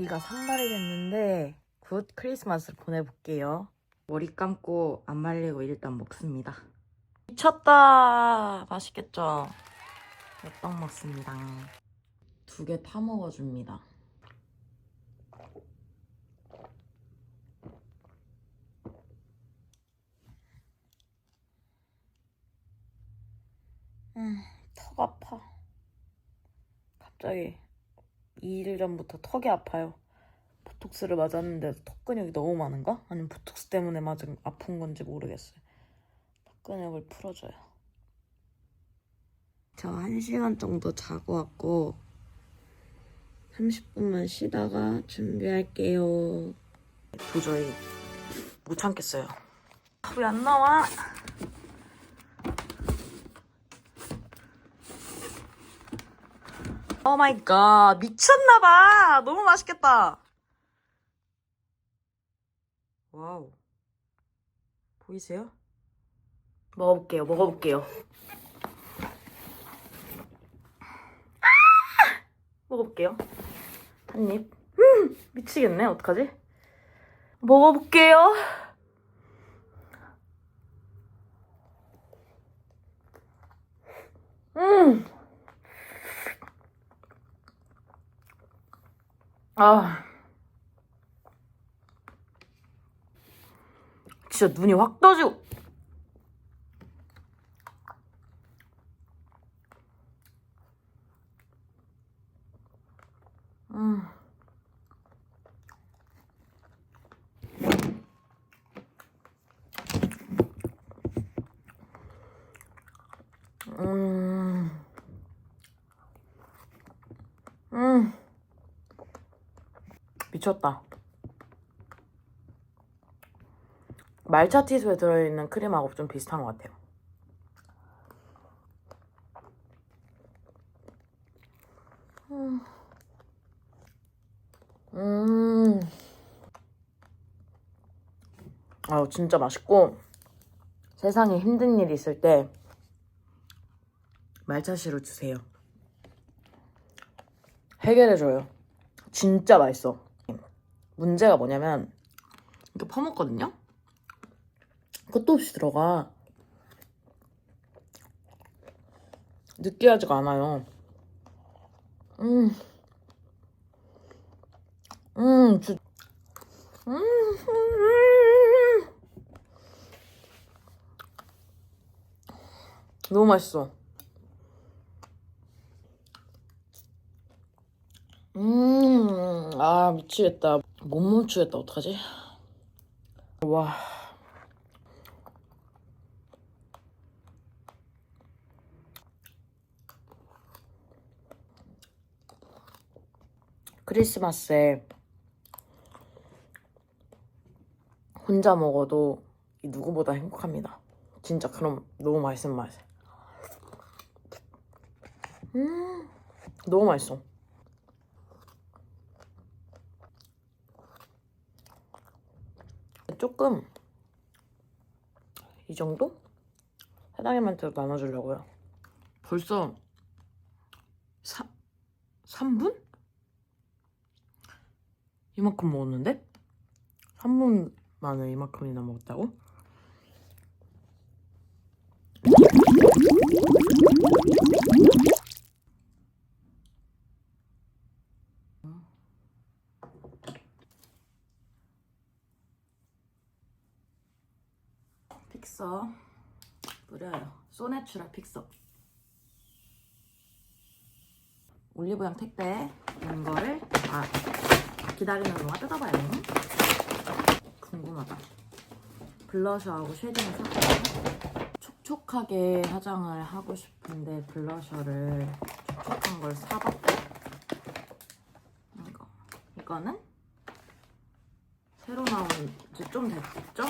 우리가 산발이 됐는데 굿 크리스마스를 보내볼게요. 머리 감고 안 말리고 일단 먹습니다. 미쳤다. 맛있겠죠? 엽떡 먹습니다. 두 개 타 먹어줍니다. 음, 턱 아파. 갑자기 2일 전부터 턱이 아파요. 보톡스를 맞았는데 턱 근육이 너무 많은가? 아니면 보톡스 때문에 맞은 아픈 건지 모르겠어요. 턱 근육을 풀어줘요. 저 1시간 정도 자고 왔고 30분만 쉬다가 준비할게요. 도저히 못 참겠어요. 왜 안 나와? 오 마이 갓 미쳤나 봐. 너무 맛있겠다. 와우. 보이세요? 먹어볼게요. 먹어볼게요. 아! 먹어볼게요. 한입. 음, 미치겠네. 어떡하지? 먹어볼게요. 음 아. 진짜 눈이 확 떠지고. 음. 음. 음. 미쳤다. 말차 티스에 들어있는 크림하고 좀 비슷한 것 같아요. 음. 음. 아, 진짜 맛있고 세상에 힘든 일 있을 때 말차시로 주세요. 해결해줘요. 진짜 맛있어. 문제가 뭐냐면 이렇게 퍼먹거든요? 끝도 없이 들어가. 느끼하지가 않아요. 음. 음, 주... 음, 음. 너무 맛있어. 음, 아, 미치겠다. 못 멈추겠다. 어떡하지? 와. 크리스마스에 혼자 먹어도 이 누구보다 행복합니다. 진짜 그럼 너무 맛있는 맛. 음, 너무 맛있어. 조금 이 정도? 사장님한테도 나눠주려고요. 벌써 3, 3분? 이만큼 먹었는데? 3분 만에 이만큼이나 먹었다고? 픽서 뿌려요. 소내추라 픽서. 올리브영 택배 온 거를 아 기다리는 동안 뜯어봐요. 궁금하다. 블러셔하고 쉐딩을 샀거든요. 촉촉하게 화장을 하고 싶은데 블러셔를 촉촉한 걸 사봤고 이거 이거는 새로 나온 지좀 됐죠?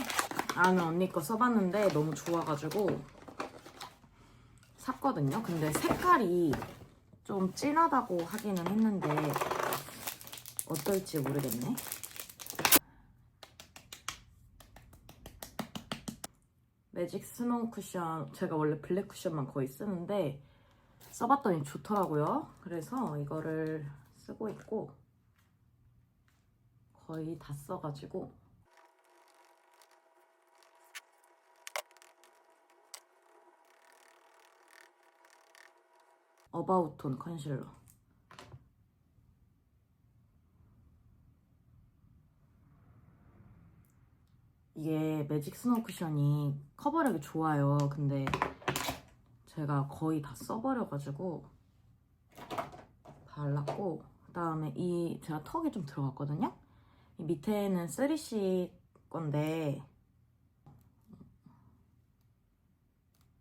아는 언니 거 써봤는데 너무 좋아가지고 샀거든요. 근데 색깔이 좀 진하다고 하기는 했는데 어떨지 모르겠네. 매직 스노우 쿠션 제가 원래 블랙 쿠션만 거의 쓰는데 써봤더니 좋더라고요. 그래서 이거를 쓰고 있고 거의 다 써가지고 어바웃톤 컨실러 이게 매직 스노우 쿠션이 커버력이 좋아요 근데 제가 거의 다 써버려가지고 발랐고 그 다음에 이 제가 턱이 좀 들어갔거든요. 이 밑에는 3C 건데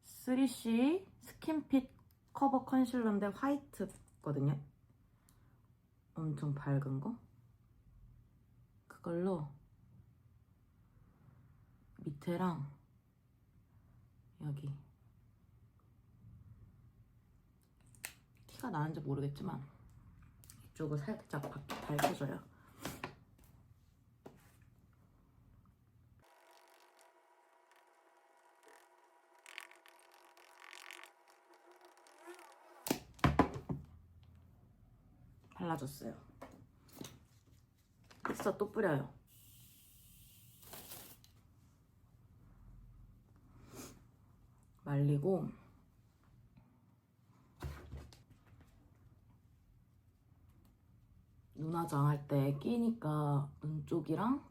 3C 스킨핏 커버 컨실러인데 화이트거든요. 엄청 밝은 거. 그걸로 밑에랑 여기 티가 나는지 모르겠지만 이쪽을 살짝 바- 밝혀줘요. 발라줬어요. 픽서 또 뿌려요. 말리고 눈화장 할 때 끼니까 눈 쪽이랑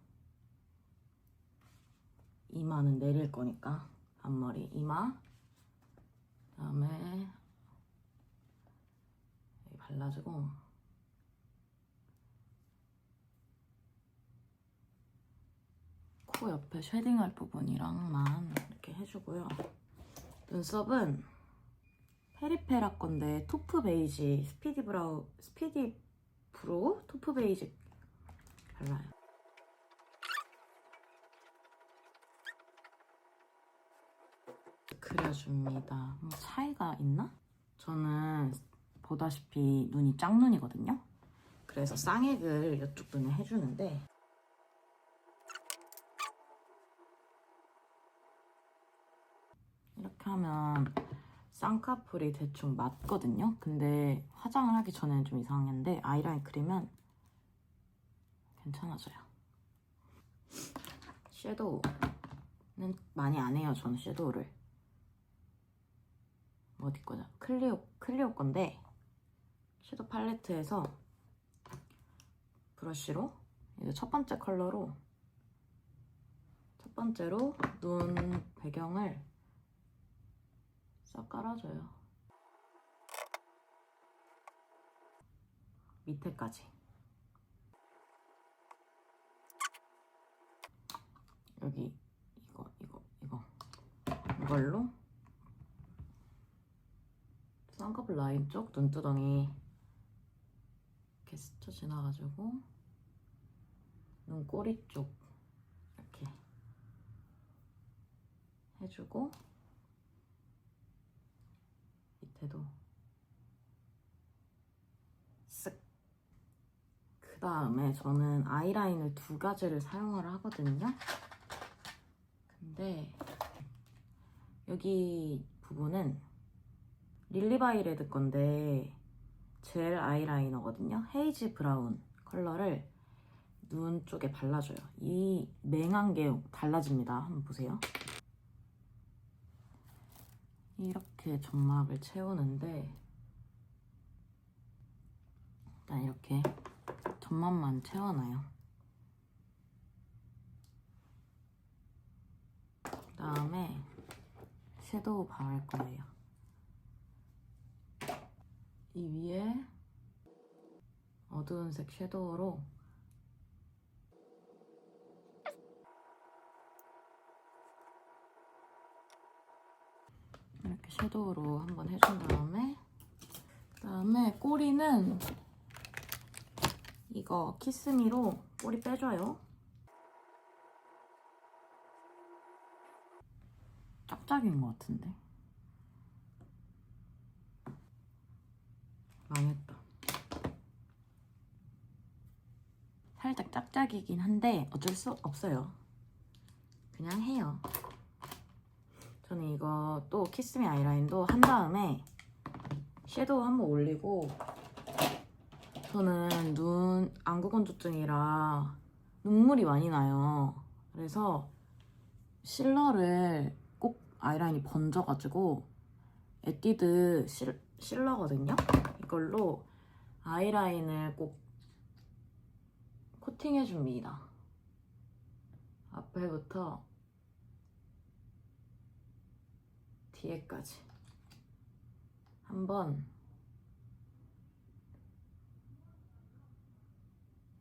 이마는 내릴 거니까 앞머리 이마 그다음에 발라주고 코 옆에 쉐딩할 부분이랑만 이렇게 해주고요 눈썹은 페리페라 건데 토프 베이지 스피디 브라우 스피디 브로우 토프 베이지 발라요. 그려줍니다. 뭐 차이가 있나? 저는 보다시피 눈이 짝눈이거든요. 그래서 쌍액을 이쪽 눈에 해주는데 이렇게 하면 쌍꺼풀이 대충 맞거든요. 근데 화장을 하기 전에는 좀 이상했는데 아이라인 그리면 괜찮아져요. 섀도우는 많이 안 해요. 저는 섀도우를 어디 거죠? 클리오 클리오 건데 섀도우 팔레트에서 브러쉬로 이제 첫 번째 컬러로 첫 번째로 눈 배경을 싹 깔아줘요. 밑에까지. 여기 이거 이거 이거 이걸로 쌍꺼풀 라인 쪽 눈두덩이 이렇게 스쳐 지나가지고 눈꼬리 쪽 이렇게 해주고 밑에도 쓱. 그 다음에 저는 아이라인을 두 가지를 사용을 하거든요. 근데 여기 부분은 릴리바이 레드 건데 젤 아이라이너거든요. 헤이지 브라운 컬러를 눈 쪽에 발라줘요. 이 맹한 게 달라집니다. 한번 보세요. 이렇게 점막을 채우는데 일단 이렇게 점막만 채워놔요. 그 다음에 섀도우 바를 거예요. 이 위에 어두운 색 섀도우로 이렇게 섀도우로 한번 해준 다음에 그다음에 꼬리는 이거 키스미로 꼬리 빼줘요. 짝짝인 것 같은데 망했다. 살짝 짝짝이긴 한데 어쩔 수 없어요. 그냥 해요. 저는 이거 또 키스미 아이라인도 한 다음에 섀도우 한번 올리고 저는 눈 안구 건조증이라 눈물이 많이 나요. 그래서 실러를 꼭 아이라인이 번져가지고 에뛰드 실, 실러거든요. 이걸로 아이라인을 꼭 코팅해줍니다. 앞에부터 뒤에까지 한번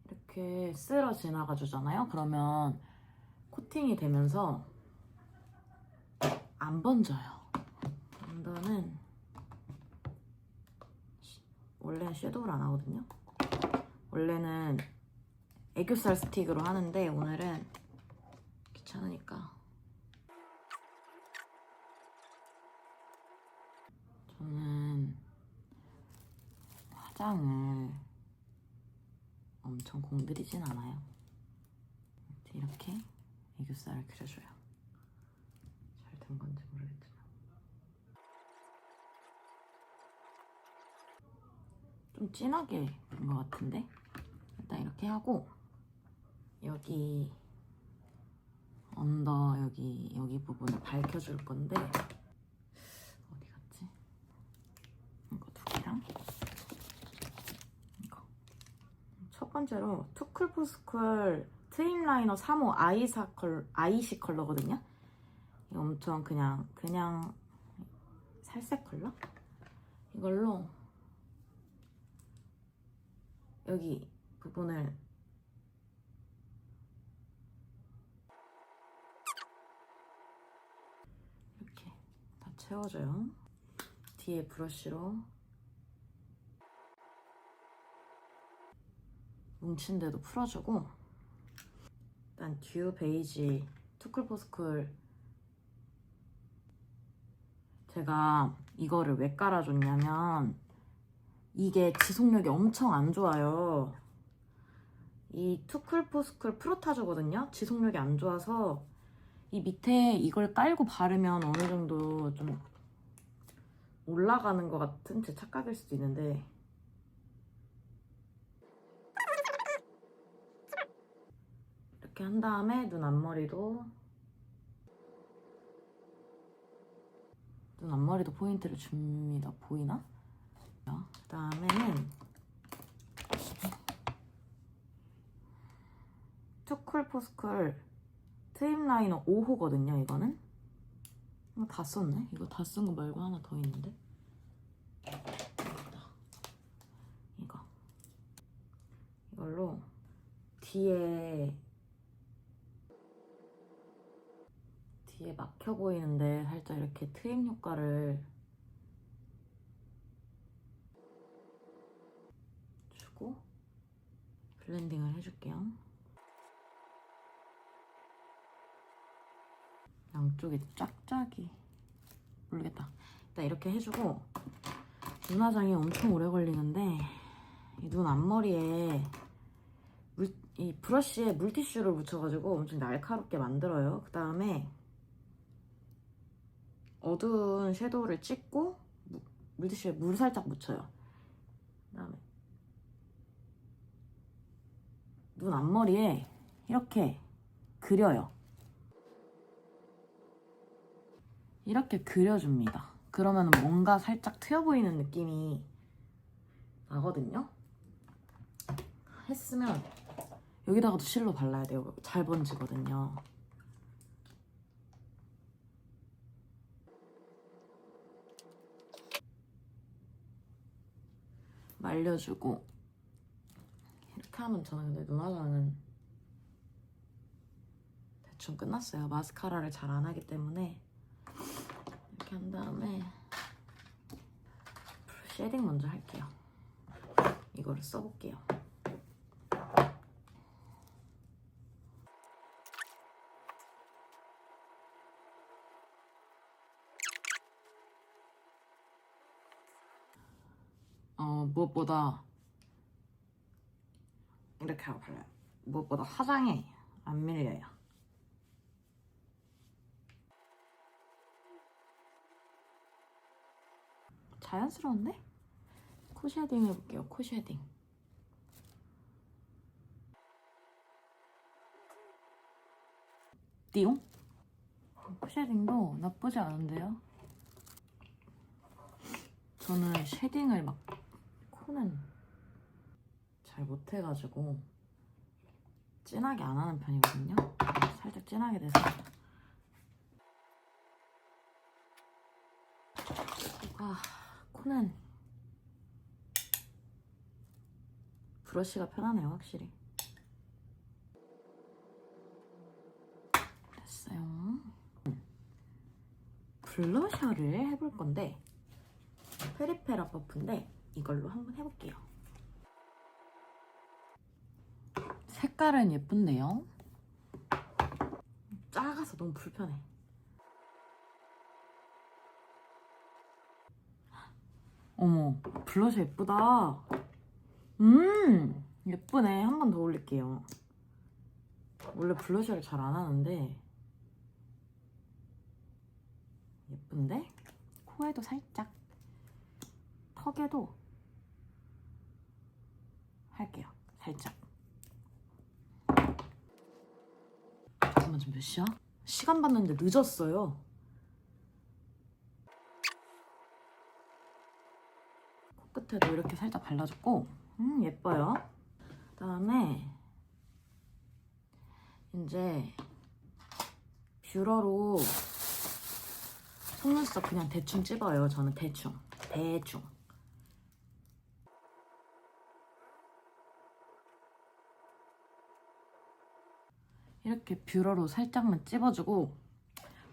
이렇게 쓸어 지나가 주잖아요. 그러면 코팅이 되면서 안 번져요. 언더는 시- 원래는 섀도우를 안 하거든요. 원래는 애교살 스틱으로 하는데 오늘은 귀찮으니까 저는 화장을 엄청 공들이진 않아요. 이렇게 애교살을 그려줘요. 잘 된 건지 모르겠지만. 좀 진하게 그린 것 같은데? 일단 이렇게 하고 여기 언더 여기 여기 부분을 밝혀줄 건데 어디 갔지? 이거 두 개랑 이거 첫 번째로 투쿨포스쿨 트임 라이너 3호 아이사 컬 아이시 컬러거든요. 엄청 그냥 그냥 살색 컬러? 이걸로 여기 부분을 이렇게 다 채워줘요. 뒤에 브러쉬로 뭉친 데도 풀어주고 일단 듀 베이지 투쿨포스쿨 제가 이거를 왜 깔아줬냐면 이게 지속력이 엄청 안 좋아요. 이 투쿨포스쿨 프로타저거든요. 지속력이 안 좋아서 이 밑에 이걸 깔고 바르면 어느 정도 좀 올라가는 것 같은 제 착각일 수도 있는데 이렇게 한 다음에 눈 앞머리도 눈 앞머리도 포인트를 줍니다. 보이나? 그 다음에는 투쿨 포스쿨 트임 라이너 5호거든요, 이거는. 이거 다 썼네? 이거 다 쓴 거 말고 하나 더 있는데. 이거. 이걸로 뒤에 뒤에 막혀 보이는데 살짝 이렇게 트임 효과를 주고 블렌딩을 해줄게요. 양쪽에 짝짝이 모르겠다. 일단 이렇게 해주고 눈 화장이 엄청 오래 걸리는데 이 눈 앞머리에 물, 이 브러쉬에 물티슈를 묻혀가지고 엄청 날카롭게 만들어요. 그 다음에 어두운 섀도우를 찍고 무- 물티슈에 물 살짝 묻혀요. 그 다음에 눈 앞머리에 이렇게 그려요. 이렇게 그려줍니다. 그러면 뭔가 살짝 트여 보이는 느낌이 나거든요. 했으면 여기다가도 실로 발라야 돼요. 잘 번지거든요. 말려주고 이렇게 하면 저는 근데 눈 화장은 대충 끝났어요. 마스카라를 잘 안 하기 때문에 이렇게 한 다음에 쉐딩 먼저 할게요. 이거를 써볼게요. 어, 무엇보다 이렇게 하고 발라요. 무엇보다 화장에 안 밀려요. 자연스러운데? 코 쉐딩 해볼게요. 코 쉐딩. 띠용? 쉐딩도 나쁘지 않은데요? 저는 쉐딩을 막 코는 잘 못해가지고 진하게 안 하는 편이거든요. 살짝 진하게 돼서 아, 코는 브러쉬가 편하네요, 확실히. 됐어요. 블러셔를 해볼 건데 페리페라 퍼프인데 이걸로 한번 해볼게요. 색깔은 예쁜데요. 작아서 너무 불편해. 어머, 블러셔 예쁘다. 음, 예쁘네. 한 번 더 올릴게요. 원래 블러셔를 잘 안 하는데 예쁜데? 코에도 살짝 턱에도 할게요. 살짝. 잠깐만 지금 몇 시야? 시간 봤는데 늦었어요. 코끝에도 이렇게 살짝 발라줬고 음 예뻐요. 그다음에 이제 뷰러로 속눈썹 그냥 대충 찝어요. 저는 대충 대충. 이렇게 뷰러로 살짝만 찝어주고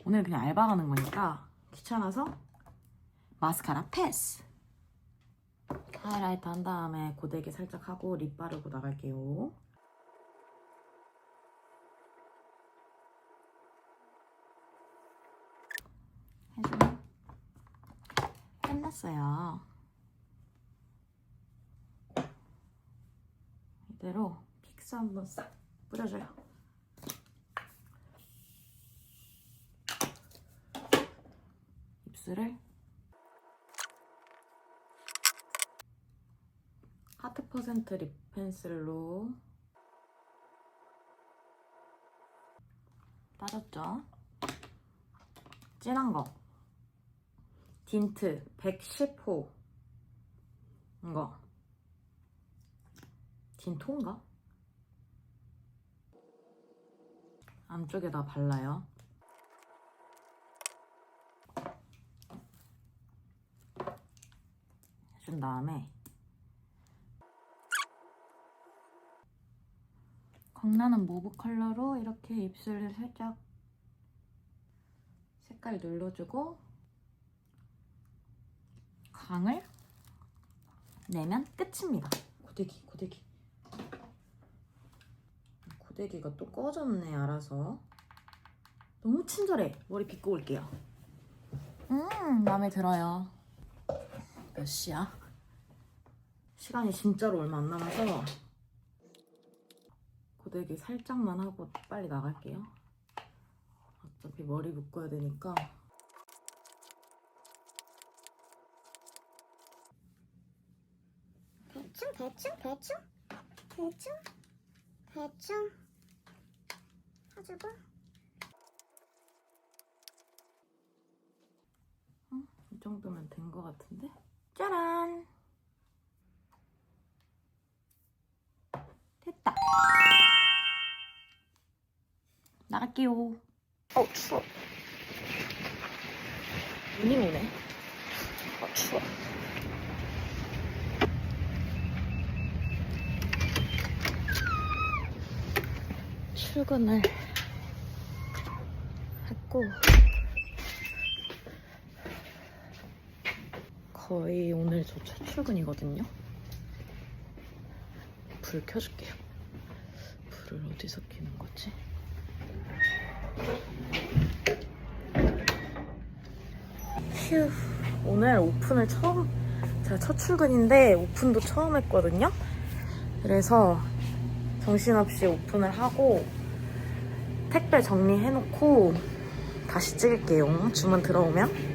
오늘 그냥 알바 가는 거니까 귀찮아서 마스카라 패스. 하이라이트 한 다음에 고데기 살짝 하고 립 바르고 나갈게요. 해주면 끝났어요. 이대로 픽스 한번 싹 뿌려줘요. 입술을 하트 퍼센트 립 펜슬로 따졌죠? 진한 거. 딘트 110호. 이거. 딘토인가? 안쪽에다 발라요 해 준 다음에 광나는 모브 컬러로 이렇게 입술을 살짝 색깔 눌러주고 광을 내면 끝입니다. 고데기, 고데기. 고데기가 또 꺼졌네, 알아서. 너무 친절해. 머리 빗고 올게요. 음, 마음에 들어요. 몇 시야? 시간이 진짜로 얼마 안 남아서 고데기 살짝만 하고 빨리 나갈게요. 어차피 머리 묶어야 되니까. 대충 대충 대충 대충 대충 해주고 이 정도면 된 것 같은데? 짜란! 됐다. 나갈게요. 어 추워 눈이 오네. 어 추워 출근을 했고 거의 오늘 저 첫 출근이거든요. 불 켜줄게요. 불을 어디서 켜는 거지? 휴 오늘 오픈을 처음 제가 첫 출근인데 오픈도 처음 했거든요. 그래서 정신없이 오픈을 하고 택배 정리해놓고 다시 찍을게요. 주문 들어오면.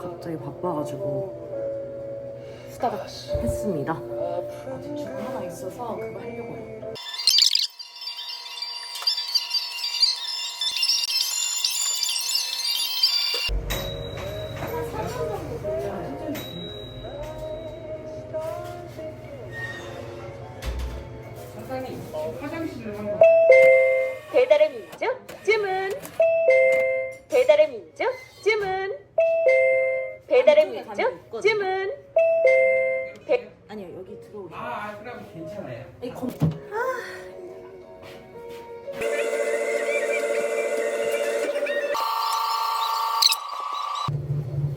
갑자기 바빠가지고 후다닥 했습니다. 아직 주문 하나 있어서 그거 하려고요. 배달의 민족 주문 배, 아니요 여기 들어오세요. 아, 그럼 괜찮아요. 이 검...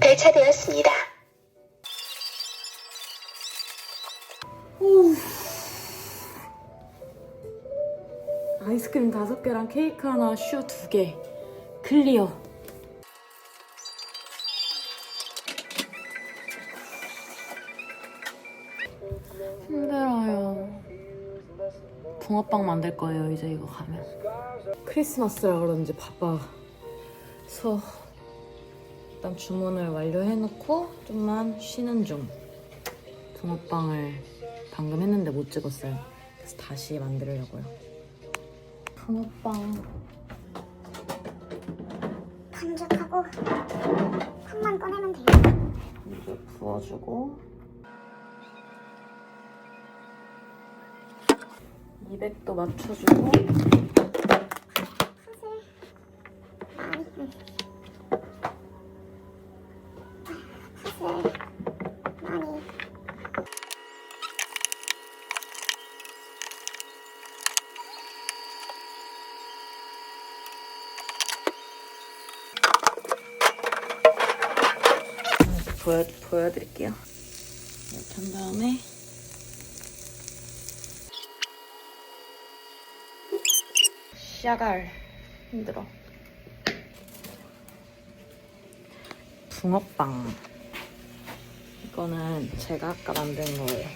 배차되었습니다. 아이스크림 다섯 개랑 케이크 하나, 슈 두 개. 클리어. 붕어빵 만들 거예요, 이제 이거 가면. 크리스마스라 그런지 바빠 서 일단 주문을 완료해놓고 좀만 쉬는 중. 붕어빵을 방금 했는데 못 찍었어요. 그래서 다시 만들려고요. 붕어빵 반죽하고 흙만 꺼내면 돼요. 이제 부어주고 200도 맞춰주고. 보여드릴게요. 이렇게 한 다음에 샤갈 힘들어. 붕어빵. 이거는 제가 아까 만든 거예요.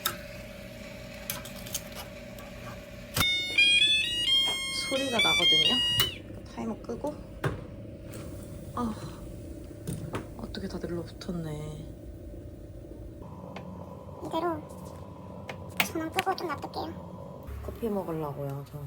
소리가 나거든요. 타이머 끄고. 아 어떻게 다 눌러붙었네. 이대로. 전원 끄고 좀 놔둘게요. 커피 먹으려고요 저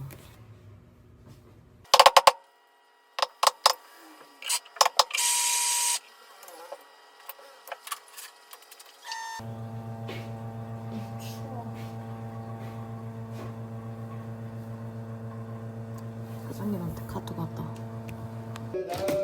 사장님한테 카톡 왔다 배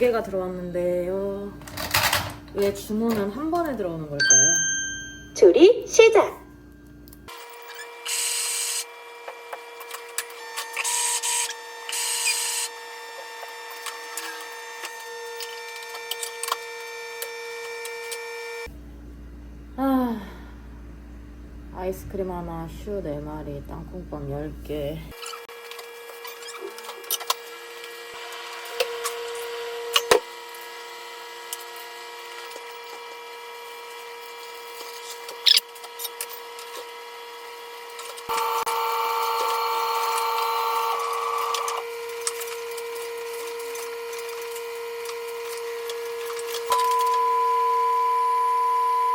개가 들어왔는데요. 왜 주문은 한 번에 들어오는 걸까요? 조리 시작. 아, 아이스크림 하나, 슈 4마리, 땅콩빵 10개.